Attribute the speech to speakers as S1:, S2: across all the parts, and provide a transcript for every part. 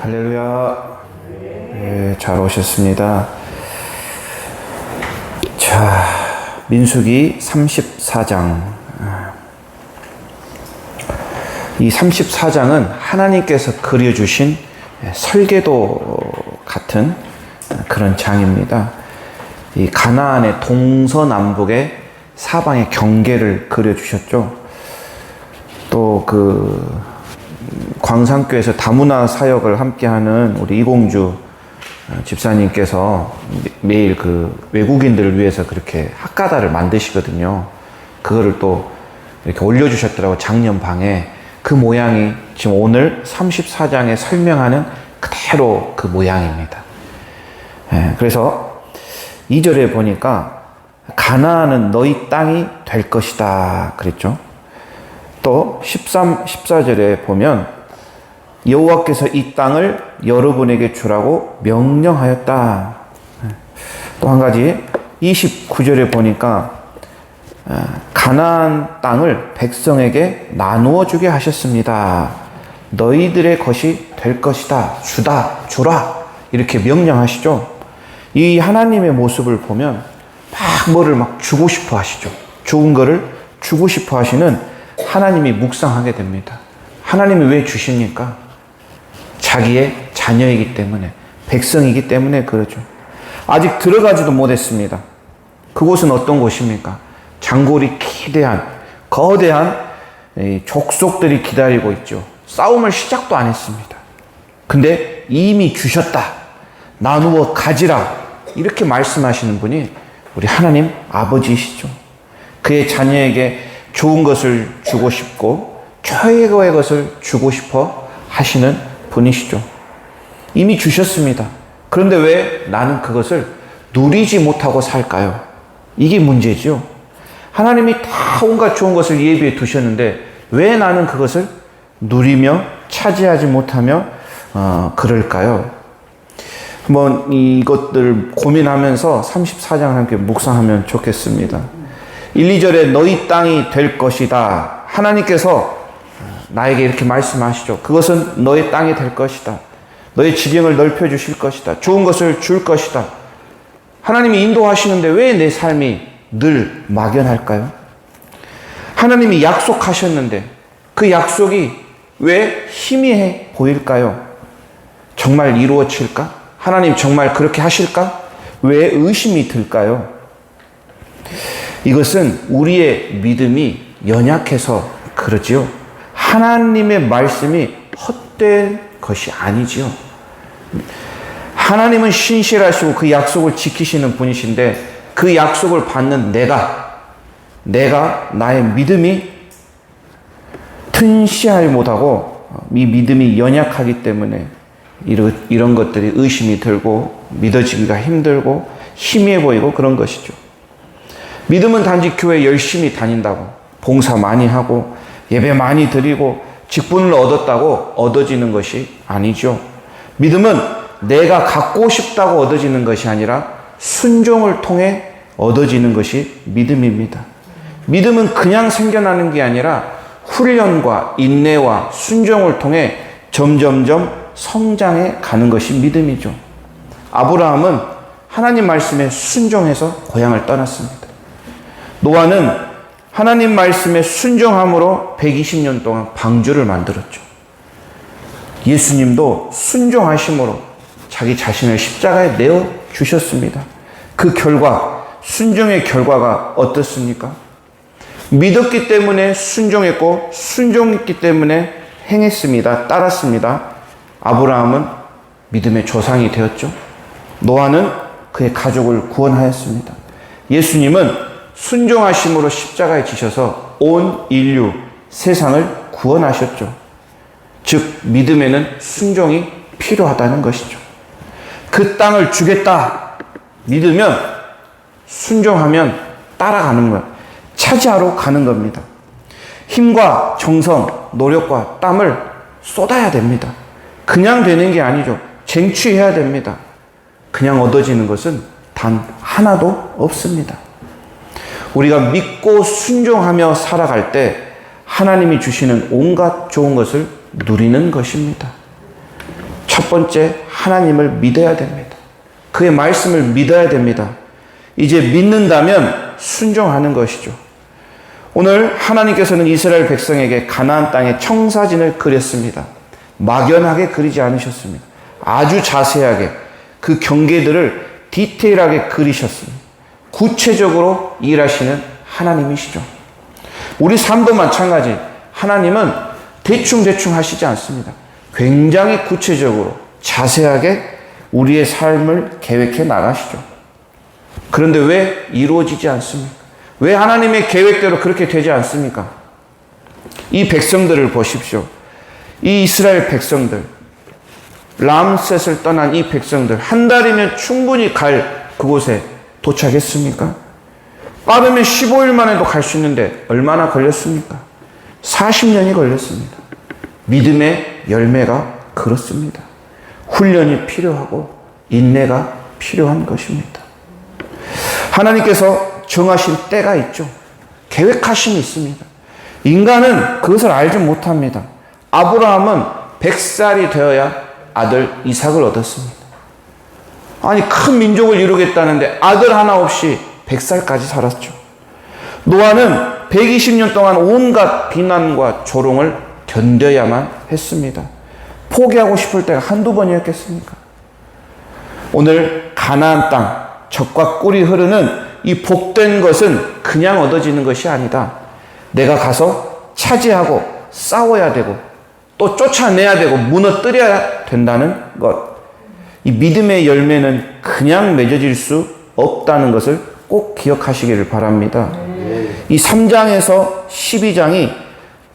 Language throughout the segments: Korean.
S1: 할렐루야. 네, 잘 오셨습니다. 자, 민수기 34장. 이 34장은 하나님께서 그려주신 설계도 같은 그런 장입니다. 이 가나안의 동서남북의 사방의 경계를 그려주셨죠. 또 그 광산교에서 다문화 사역을 함께하는 우리 이공주 집사님께서 매일 그 외국인들을 위해서 그렇게 학가다를 만드시거든요. 그거를 또 이렇게 올려주셨더라고 작년 방에 그 모양이 지금 오늘 34장에 설명하는 그대로 그 모양입니다. 예, 그래서 2절에 보니까 가나안은 너희 땅이 될 것이다 그랬죠. 또 13, 14절에 보면 여호와께서 이 땅을 여러분에게 주라고 명령하였다. 또 한 가지 29절에 보니까 가나안 땅을 백성에게 나누어 주게 하셨습니다. 너희들의 것이 될 것이다. 주다. 주라. 이렇게 명령하시죠. 이 하나님의 모습을 보면 막 뭐를 막 주고 싶어 하시죠. 좋은 거를 주고 싶어 하시는 하나님이 묵상하게 됩니다. 하나님이 왜 주십니까? 자기의 자녀이기 때문에, 백성이기 때문에 그러죠. 아직 들어가지도 못했습니다. 그곳은 어떤 곳입니까? 장골이 기대한, 거대한 족속들이 기다리고 있죠. 싸움을 시작도 안 했습니다. 근데 이미 주셨다. 나누어 가지라. 이렇게 말씀하시는 분이 우리 하나님 아버지시죠. 그의 자녀에게 좋은 것을 주고 싶고 최고의 것을 주고 싶어 하시는 분이시죠. 이미 주셨습니다. 그런데 왜 나는 그것을 누리지 못하고 살까요? 이게 문제죠. 하나님이 다 온갖 좋은 것을 예비해 두셨는데 왜 나는 그것을 누리며 차지하지 못하며 어, 그럴까요? 한번 이것들 고민하면서 34장을 함께 묵상하면 좋겠습니다. 1, 2절에 너희 땅이 될 것이다. 하나님께서 나에게 이렇게 말씀하시죠. 그것은 너의 땅이 될 것이다. 너의 지경을 넓혀 주실 것이다. 좋은 것을 줄 것이다. 하나님이 인도하시는데 왜 내 삶이 늘 막연할까요? 하나님이 약속하셨는데 그 약속이 왜 희미해 보일까요? 정말 이루어질까? 하나님 정말 그렇게 하실까? 왜 의심이 들까요? 이것은 우리의 믿음이 연약해서 그러지요. 하나님의 말씀이 헛된 것이 아니지요. 하나님은 신실하시고 그 약속을 지키시는 분이신데 그 약속을 받는 내가 내가 나의 믿음이 튼시할 못하고 이 믿음이 연약하기 때문에 이런 것들이 의심이 들고 믿어지기가 힘들고 희미해 보이고 그런 것이죠. 믿음은 단지 교회 열심히 다닌다고 봉사 많이 하고 예배 많이 드리고 직분을 얻었다고 얻어지는 것이 아니죠. 믿음은 내가 갖고 싶다고 얻어지는 것이 아니라 순종을 통해 얻어지는 것이 믿음입니다. 믿음은 그냥 생겨나는 게 아니라 훈련과 인내와 순종을 통해 점점점 성장해 가는 것이 믿음이죠. 아브라함은 하나님 말씀에 순종해서 고향을 떠났습니다. 노아는 하나님 말씀에 순종함으로 120년 동안 방주를 만들었죠. 예수님도 순종하심으로 자기 자신을 십자가에 내어 주셨습니다. 그 결과, 순종의 결과가 어떻습니까? 믿었기 때문에 순종했고, 순종했기 때문에 행했습니다. 따랐습니다. 아브라함은 믿음의 조상이 되었죠. 노아는 그의 가족을 구원하였습니다. 예수님은 순종하심으로 십자가에 지셔서 온 인류, 세상을 구원하셨죠. 즉, 믿음에는 순종이 필요하다는 것이죠. 그 땅을 주겠다. 믿으면, 순종하면 따라가는 거야. 차지하러 가는 겁니다. 힘과 정성, 노력과 땀을 쏟아야 됩니다. 그냥 되는 게 아니죠. 쟁취해야 됩니다. 그냥 얻어지는 것은 단 하나도 없습니다. 우리가 믿고 순종하며 살아갈 때 하나님이 주시는 온갖 좋은 것을 누리는 것입니다. 첫첫 번째 하나님을 믿어야 됩니다. 그의 말씀을 믿어야 됩니다. 이제 믿는다면 순종하는 것이죠. 오늘 하나님께서는 이스라엘 백성에게 가나안 땅의 청사진을 그렸습니다. 막연하게 그리지 않으셨습니다. 아주 자세하게 그 경계들을 디테일하게 그리셨습니다. 구체적으로 일하시는 하나님이시죠. 우리 삶도 마찬가지. 하나님은 대충대충 하시지 않습니다. 굉장히 구체적으로 자세하게 우리의 삶을 계획해 나가시죠. 그런데 왜 이루어지지 않습니까? 왜 하나님의 계획대로 그렇게 되지 않습니까? 이 백성들을 보십시오. 이 이스라엘 백성들, 람셋을 떠난 이 백성들, 한 달이면 충분히 갈 그곳에 도착했습니까? 빠르면 15일 만에도 갈 수 있는데 얼마나 걸렸습니까? 40년이 걸렸습니다. 믿음의 열매가 그렇습니다. 훈련이 필요하고 인내가 필요한 것입니다. 하나님께서 정하신 때가 있죠. 계획하심이 있습니다. 인간은 그것을 알지 못합니다. 아브라함은 100살이 되어야 아들 이삭을 얻었습니다. 아니, 큰 민족을 이루겠다는데 아들 하나 없이 100살까지 살았죠. 노아는 120년 동안 온갖 비난과 조롱을 견뎌야만 했습니다. 포기하고 싶을 때가 한두 번이었겠습니까? 오늘 가나안 땅, 적과 꿀이 흐르는 이 복된 것은 그냥 얻어지는 것이 아니다. 내가 가서 차지하고 싸워야 되고 또 쫓아내야 되고 무너뜨려야 된다는 것. 이 믿음의 열매는 그냥 맺어질 수 없다는 것을 꼭 기억하시기를 바랍니다. 이 3장에서 12장이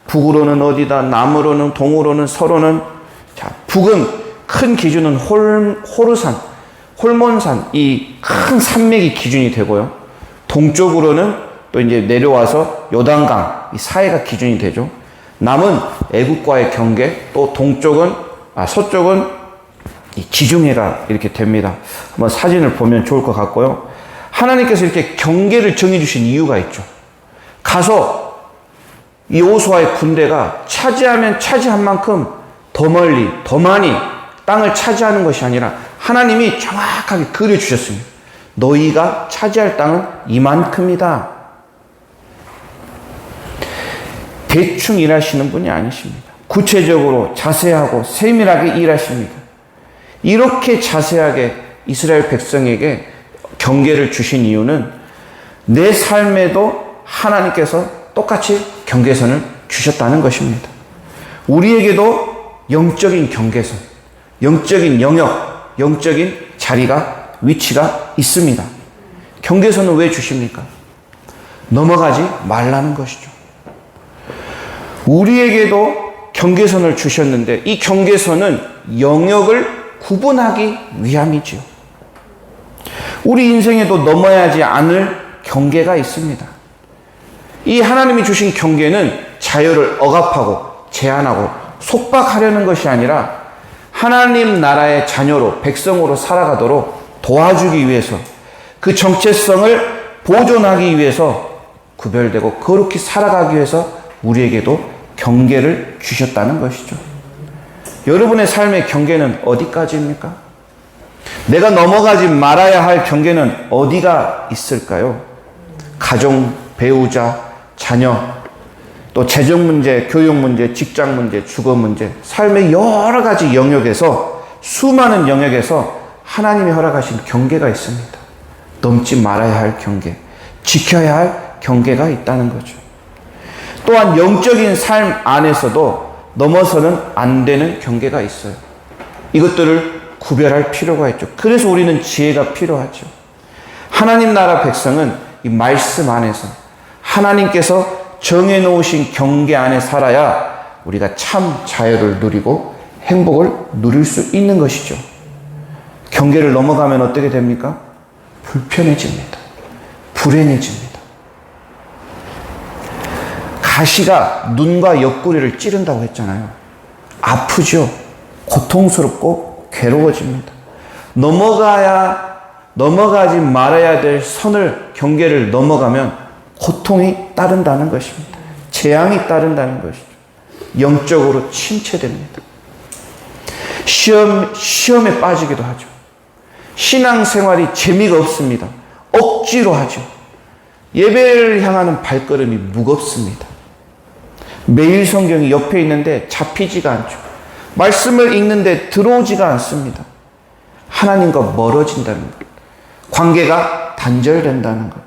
S1: 북으로는 어디다, 남으로는, 동으로는, 서로는, 자, 북은 큰 기준은 홀, 호르산, 홀몬산, 이 큰 산맥이 기준이 되고요. 동쪽으로는 또 이제 내려와서 요단강, 이 사해가 기준이 되죠. 남은 애국과의 경계, 또 동쪽은, 아, 서쪽은 이 지중해가 이렇게 됩니다. 한번 사진을 보면 좋을 것 같고요. 하나님께서 이렇게 경계를 정해주신 이유가 있죠. 가서 이 오수아의 군대가 차지하면 차지한 만큼 더 멀리, 더 많이 땅을 차지하는 것이 아니라 하나님이 정확하게 그려주셨습니다. 너희가 차지할 땅은 이만큼이다. 대충 일하시는 분이 아니십니다. 구체적으로 자세하고 세밀하게 일하십니다. 이렇게 자세하게 이스라엘 백성에게 경계를 주신 이유는 내 삶에도 하나님께서 똑같이 경계선을 주셨다는 것입니다. 우리에게도 영적인 경계선, 영적인 영역, 영적인 자리가, 위치가 있습니다. 경계선은 왜 주십니까? 넘어가지 말라는 것이죠. 우리에게도 경계선을 주셨는데 이 경계선은 영역을 구분하기 위함이지요. 우리 인생에도 넘어야지 않을 경계가 있습니다. 이 하나님이 주신 경계는 자유를 억압하고 제한하고 속박하려는 것이 아니라 하나님 나라의 자녀로 백성으로 살아가도록 도와주기 위해서 그 정체성을 보존하기 위해서 구별되고 거룩히 살아가기 위해서 우리에게도 경계를 주셨다는 것이죠. 여러분의 삶의 경계는 어디까지입니까? 내가 넘어가지 말아야 할 경계는 어디가 있을까요? 가정, 배우자, 자녀, 또 재정 문제, 교육 문제, 직장 문제, 주거 문제, 삶의 여러 가지 영역에서 수많은 영역에서 하나님이 허락하신 경계가 있습니다. 넘지 말아야 할 경계, 지켜야 할 경계가 있다는 거죠. 또한 영적인 삶 안에서도 넘어서는 안 되는 경계가 있어요. 이것들을 구별할 필요가 있죠. 그래서 우리는 지혜가 필요하죠. 하나님 나라 백성은 이 말씀 안에서 하나님께서 정해 놓으신 경계 안에 살아야 우리가 참 자유를 누리고 행복을 누릴 수 있는 것이죠. 경계를 넘어가면 어떻게 됩니까? 불편해집니다. 불행해집니다. 가시가 눈과 옆구리를 찌른다고 했잖아요. 아프죠. 고통스럽고 괴로워집니다. 넘어가야, 넘어가지 말아야 될 선을, 경계를 넘어가면 고통이 따른다는 것입니다. 재앙이 따른다는 것이죠. 영적으로 침체됩니다. 시험, 시험에 빠지기도 하죠. 신앙생활이 재미가 없습니다. 억지로 하죠. 예배를 향하는 발걸음이 무겁습니다. 매일 성경이 옆에 있는데 잡히지가 않죠. 말씀을 읽는데 들어오지가 않습니다. 하나님과 멀어진다는 것. 관계가 단절된다는 것.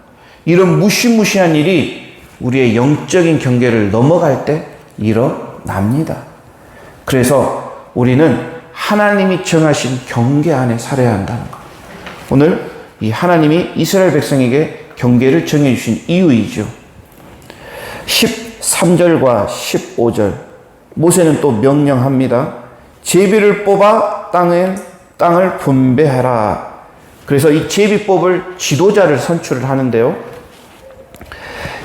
S1: 이런 무시무시한 일이 우리의 영적인 경계를 넘어갈 때 일어납니다. 그래서 우리는 하나님이 정하신 경계 안에 살아야 한다는 것. 오늘 이 하나님이 이스라엘 백성에게 경계를 정해주신 이유이죠. 13절과 15절. 모세는 또 명령합니다. 제비를 뽑아 땅에, 땅을 분배하라. 그래서 이 제비법을 지도자를 선출을 하는데요.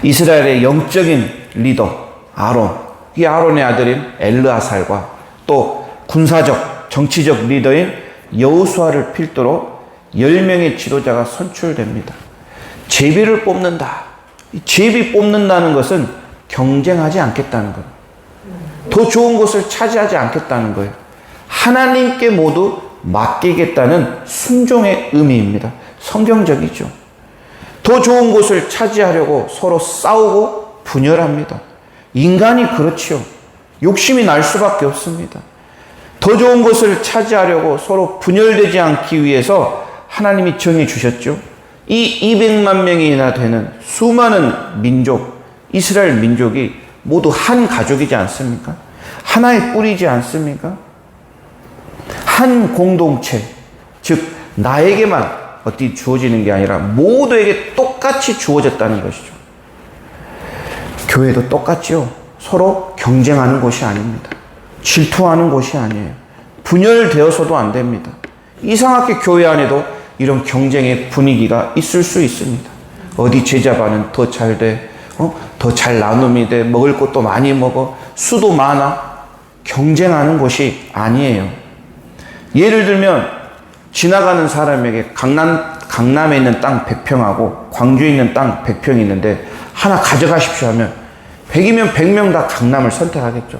S1: 이스라엘의 영적인 리더 아론, 이 아론의 아들인 엘르아살과 또 군사적, 정치적 리더인 여우수아를 필두로 10명의 지도자가 선출됩니다. 제비를 뽑는다. 이 제비 뽑는다는 것은 경쟁하지 않겠다는 거예요. 더 좋은 곳을 차지하지 않겠다는 거예요. 하나님께 모두 맡기겠다는 순종의 의미입니다. 성경적이죠. 더 좋은 곳을 차지하려고 서로 싸우고 분열합니다. 인간이 그렇지요. 욕심이 날 수밖에 없습니다. 더 좋은 것을 차지하려고 서로 분열되지 않기 위해서 하나님이 정해 주셨죠. 이 200만 명이나 되는 수많은 민족, 이스라엘 민족이 모두 한 가족이지 않습니까? 하나의 뿌리지 않습니까? 한 공동체, 즉, 나에게만 어디 주어지는 게 아니라 모두에게 똑같이 주어졌다는 것이죠. 교회도 똑같죠. 서로 경쟁하는 곳이 아닙니다. 질투하는 곳이 아니에요. 분열되어서도 안 됩니다. 이상하게 교회 안에도 이런 경쟁의 분위기가 있을 수 있습니다. 어디 제자반은 더 잘 돼, 어? 더 잘 나눔이 돼, 먹을 것도 많이 먹어, 수도 많아. 경쟁하는 곳이 아니에요. 예를 들면, 지나가는 사람에게 강남, 강남에 있는 땅 100평하고 광주에 있는 땅 100평이 있는데 하나 가져가십시오 하면 100이면 100명 다 강남을 선택하겠죠.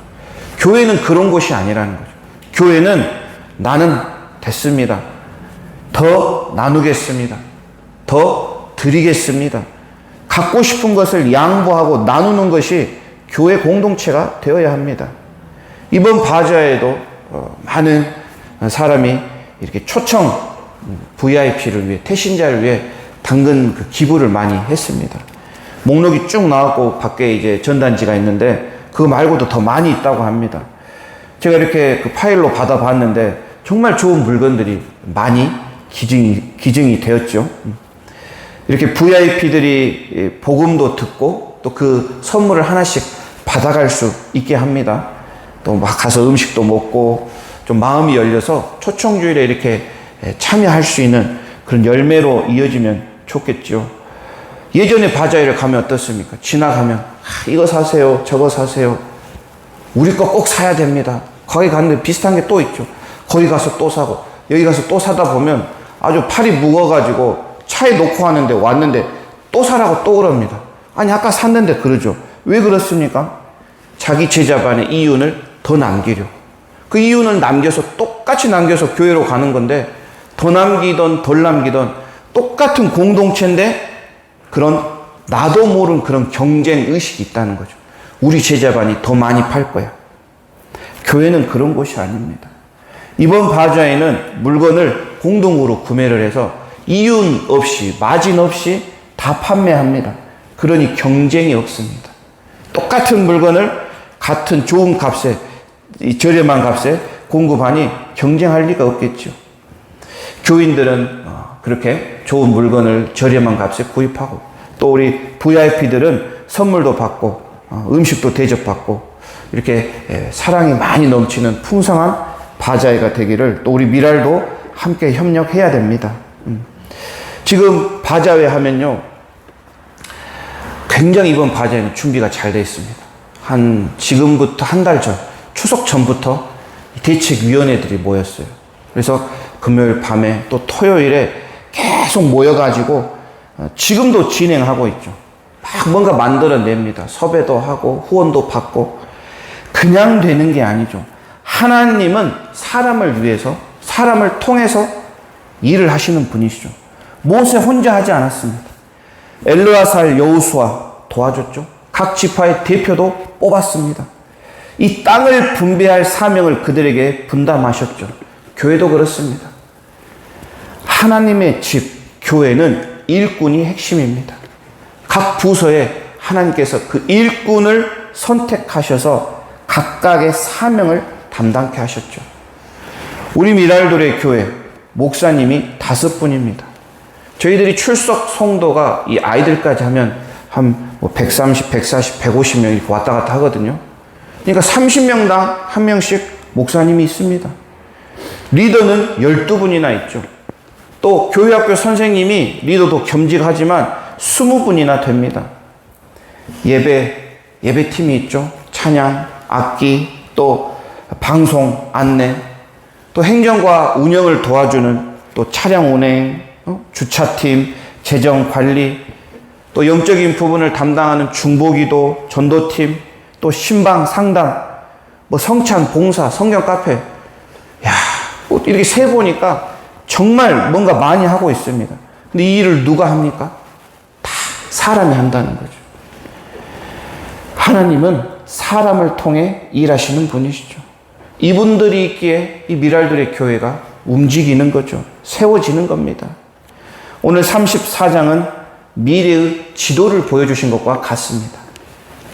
S1: 교회는 그런 곳이 아니라는 거죠. 교회는 나는 됐습니다. 더 나누겠습니다. 더 드리겠습니다. 갖고 싶은 것을 양보하고 나누는 것이 교회 공동체가 되어야 합니다. 이번 바자에도 어, 많은 사람이 이렇게 초청 VIP를 위해 태신자를 위해 당근 그 기부를 많이 했습니다. 목록이 쭉 나왔고 밖에 이제 전단지가 있는데 그거 말고도 더 많이 있다고 합니다. 제가 이렇게 그 파일로 받아봤는데 정말 좋은 물건들이 많이 기증이, 기증이 되었죠. 이렇게 VIP들이 복음도 듣고 또 그 선물을 하나씩 받아갈 수 있게 합니다. 또 막 가서 음식도 먹고 좀 마음이 열려서 초청주일에 이렇게 참여할 수 있는 그런 열매로 이어지면 좋겠죠. 예전에 바자회를 가면 어떻습니까? 지나가면 아, 이거 사세요, 저거 사세요. 우리 거 꼭 사야 됩니다. 거기 갔는데 비슷한 게 또 있죠. 거기 가서 또 사고 여기 가서 또 사다 보면 아주 팔이 무거워가지고 차에 놓고 하는데 왔는데 또 사라고 또 그럽니다. 아니 아까 샀는데 그러죠. 왜 그렇습니까? 자기 제자반의 이윤을 더 남기려. 그 이윤을 남겨서 똑같이 남겨서 교회로 가는 건데 더 남기던 덜 남기던 똑같은 공동체인데 그런 나도 모르는 그런 경쟁 의식이 있다는 거죠. 우리 제자반이 더 많이 팔 거야. 교회는 그런 곳이 아닙니다. 이번 바자에는 물건을 공동으로 구매를 해서 이윤 없이 마진 없이 다 판매합니다. 그러니 경쟁이 없습니다. 똑같은 물건을 같은 좋은 값에 저렴한 값에 공급하니 경쟁할 리가 없겠죠. 교인들은 어, 그렇게 좋은 물건을 저렴한 값에 구입하고 또 우리 VIP들은 선물도 받고 어, 음식도 대접받고 이렇게 사랑이 많이 넘치는 풍성한 바자회가 되기를 또 우리 미랄도 함께 협력해야 됩니다. 음. 지금 바자회 하면요. 굉장히 이번 바자회는 준비가 잘 되어 있습니다. 한 지금부터 한 달 전, 추석 전부터 대책위원회들이 모였어요. 그래서 금요일 밤에 또 토요일에 계속 모여가지고 어, 지금도 진행하고 있죠. 막 뭔가 만들어냅니다. 섭외도 하고 후원도 받고 그냥 되는 게 아니죠. 하나님은 사람을 위해서, 사람을 통해서 일을 하시는 분이시죠. 모세 혼자 하지 않았습니다. 엘르아살 여우수아 도와줬죠. 각 지파의 대표도 뽑았습니다. 이 땅을 분배할 사명을 그들에게 분담하셨죠. 교회도 그렇습니다. 하나님의 집, 교회는 일꾼이 핵심입니다. 각 부서에 하나님께서 그 일꾼을 선택하셔서 각각의 사명을 담당케 하셨죠. 우리 미랄돌의 교회 목사님이 다섯 분입니다. 저희들이 출석 성도가 이 아이들까지 하면 한 130, 140, 150명이 왔다 갔다 하거든요. 그러니까 30명당 한 명씩 목사님이 있습니다. 리더는 12분이나 있죠. 또 교회학교 선생님이 리더도 겸직하지만 20분이나 됩니다. 예배, 예배팀이 있죠. 찬양, 악기, 또 방송, 안내, 또 행정과 운영을 도와주는 또 차량 운행, 어? 주차팀, 재정 관리, 또 영적인 부분을 담당하는 중보기도, 전도팀, 또 신방 상담, 뭐 성찬, 봉사, 성경 카페. 야, 뭐 이렇게 세 보니까 정말 뭔가 많이 하고 있습니다. 근데 이 일을 누가 합니까? 다 사람이 한다는 거죠. 하나님은 사람을 통해 일하시는 분이시죠. 이분들이 있기에 이 미랄들의 교회가 움직이는 거죠. 세워지는 겁니다. 오늘 34장은 미래의 지도를 보여주신 것과 같습니다.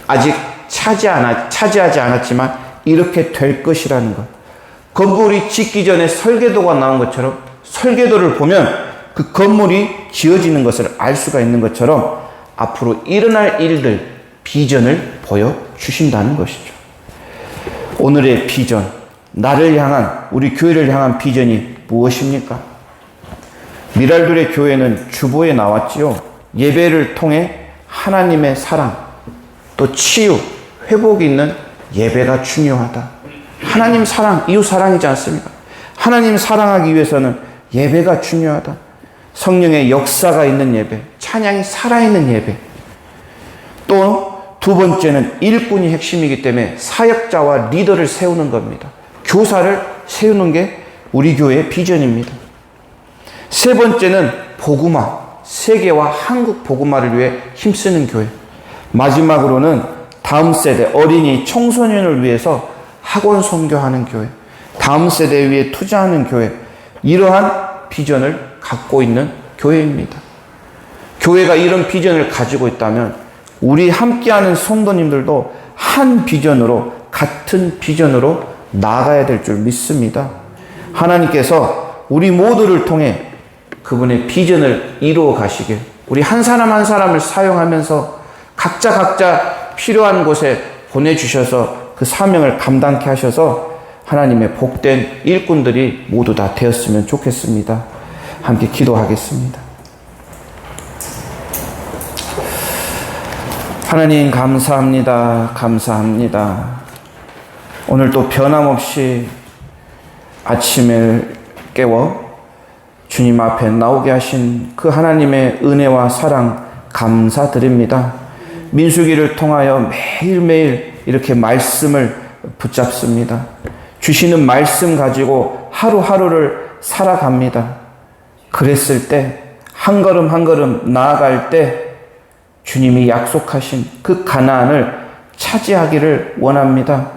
S1: 아직 차지 않아, 차지하지 않았지만 이렇게 될 것이라는 것. 건물이 짓기 전에 설계도가 나온 것처럼 설계도를 보면 그 건물이 지어지는 것을 알 수가 있는 것처럼 앞으로 일어날 일들, 비전을 보여주신다는 것이죠. 오늘의 비전, 나를 향한, 우리 교회를 향한 비전이 무엇입니까? 미랄들의 교회는 주보에 나왔지요. 예배를 통해 하나님의 사랑, 또 치유, 회복이 있는 예배가 중요하다. 하나님 사랑, 이웃 사랑이지 않습니까? 하나님 사랑하기 위해서는 예배가 중요하다. 성령의 역사가 있는 예배, 찬양이 살아있는 예배. 또 두 번째는 일꾼이 핵심이기 때문에 사역자와 리더를 세우는 겁니다. 교사를 세우는 게 우리 교회의 비전입니다. 세 번째는 복음화, 세계와 한국 복음화를 위해 힘쓰는 교회. 마지막으로는 다음 세대 어린이 청소년을 위해서 학원 선교하는 교회. 다음 세대 위해 투자하는 교회. 이러한 비전을 갖고 있는 교회입니다. 교회가 이런 비전을 가지고 있다면 우리 함께하는 성도님들도 한 비전으로 같은 비전으로 나가야 될 줄 믿습니다. 하나님께서 우리 모두를 통해 그분의 비전을 이루어 가시길 우리 한 사람 한 사람을 사용하면서 각자 각자 필요한 곳에 보내주셔서 그 사명을 감당케 하셔서 하나님의 복된 일꾼들이 모두 다 되었으면 좋겠습니다. 함께 기도하겠습니다. 하나님 감사합니다. 감사합니다. 오늘 또 변함없이 아침에 깨워 주님 앞에 나오게 하신 그 하나님의 은혜와 사랑 감사드립니다. 민수기를 통하여 매일매일 이렇게 말씀을 붙잡습니다. 주시는 말씀 가지고 하루하루를 살아갑니다. 그랬을 때, 한 걸음 한 걸음 나아갈 때, 주님이 약속하신 그 가나안을 차지하기를 원합니다.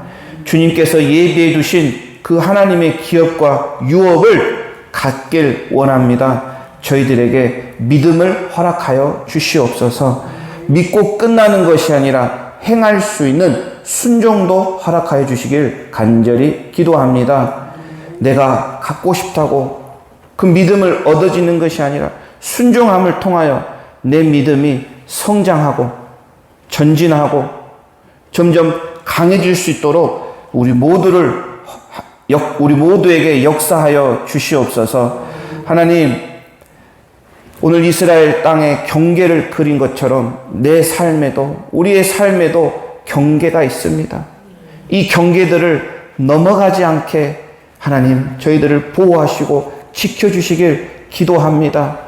S1: 주님께서 예비해 주신 그 하나님의 기업과 유업을 갖길 원합니다. 저희들에게 믿음을 허락하여 주시옵소서. 믿고 끝나는 것이 아니라 행할 수 있는 순종도 허락하여 주시길 간절히 기도합니다. 내가 갖고 싶다고 그 믿음을 얻어지는 것이 아니라 순종함을 통하여 내 믿음이 성장하고 전진하고 점점 강해질 수 있도록 우리 모두를 우리 모두에게 역사하여 주시옵소서. 하나님 오늘 이스라엘 땅에 경계를 그린 것처럼 내 삶에도 우리의 삶에도 경계가 있습니다. 이 경계들을 넘어가지 않게 하나님 저희들을 보호하시고 지켜주시길 기도합니다.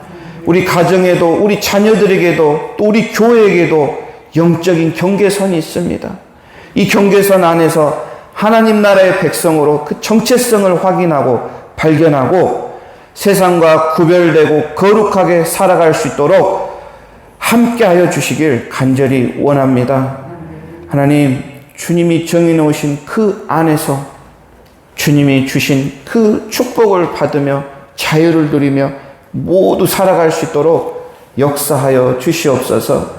S1: 우리 가정에도 우리 자녀들에게도 또 우리 교회에게도 영적인 경계선이 있습니다. 이 경계선 안에서 하나님 나라의 백성으로 그 정체성을 확인하고 발견하고 세상과 구별되고 거룩하게 살아갈 수 있도록 함께하여 주시길 간절히 원합니다. 하나님, 주님이 정해놓으신 그 안에서 주님이 주신 그 축복을 받으며 자유를 누리며 모두 살아갈 수 있도록 역사하여 주시옵소서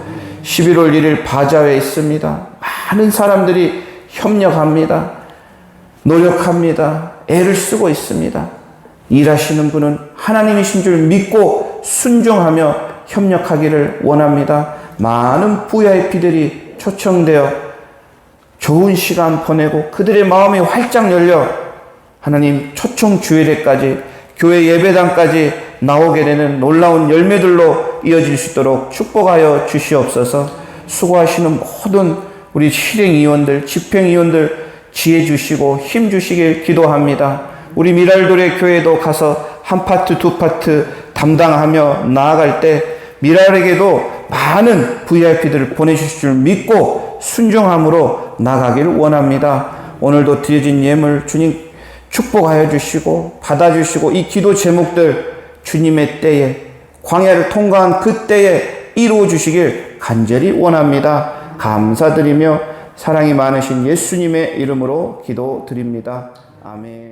S1: 11월 1일 바자회에 있습니다. 많은 사람들이 협력합니다. 노력합니다. 애를 쓰고 있습니다. 일하시는 분은 하나님이신 줄 믿고 순종하며 협력하기를 원합니다. 많은 VIP들이 초청되어 좋은 시간 보내고 그들의 마음이 활짝 열려 하나님 초청 주일에까지 교회 예배당까지 나오게 되는 놀라운 열매들로 이어질 수 있도록 축복하여 주시옵소서 수고하시는 모든 우리 실행위원들, 집행위원들 지혜 주시고 힘 주시길 기도합니다. 우리 미랄돌의 교회도 가서 한 파트, 두 파트 담당하며 나아갈 때 미랄에게도 많은 VIP들을 보내주실 줄 믿고 순종함으로 나가기를 원합니다. 오늘도 드려진 예물 주님 축복하여 주시고 받아주시고 이 기도 제목들 주님의 때에 광야를 통과한 그 때에 이루어 주시길 간절히 원합니다. 감사드리며 사랑이 많으신 예수님의 이름으로 기도드립니다. 아멘.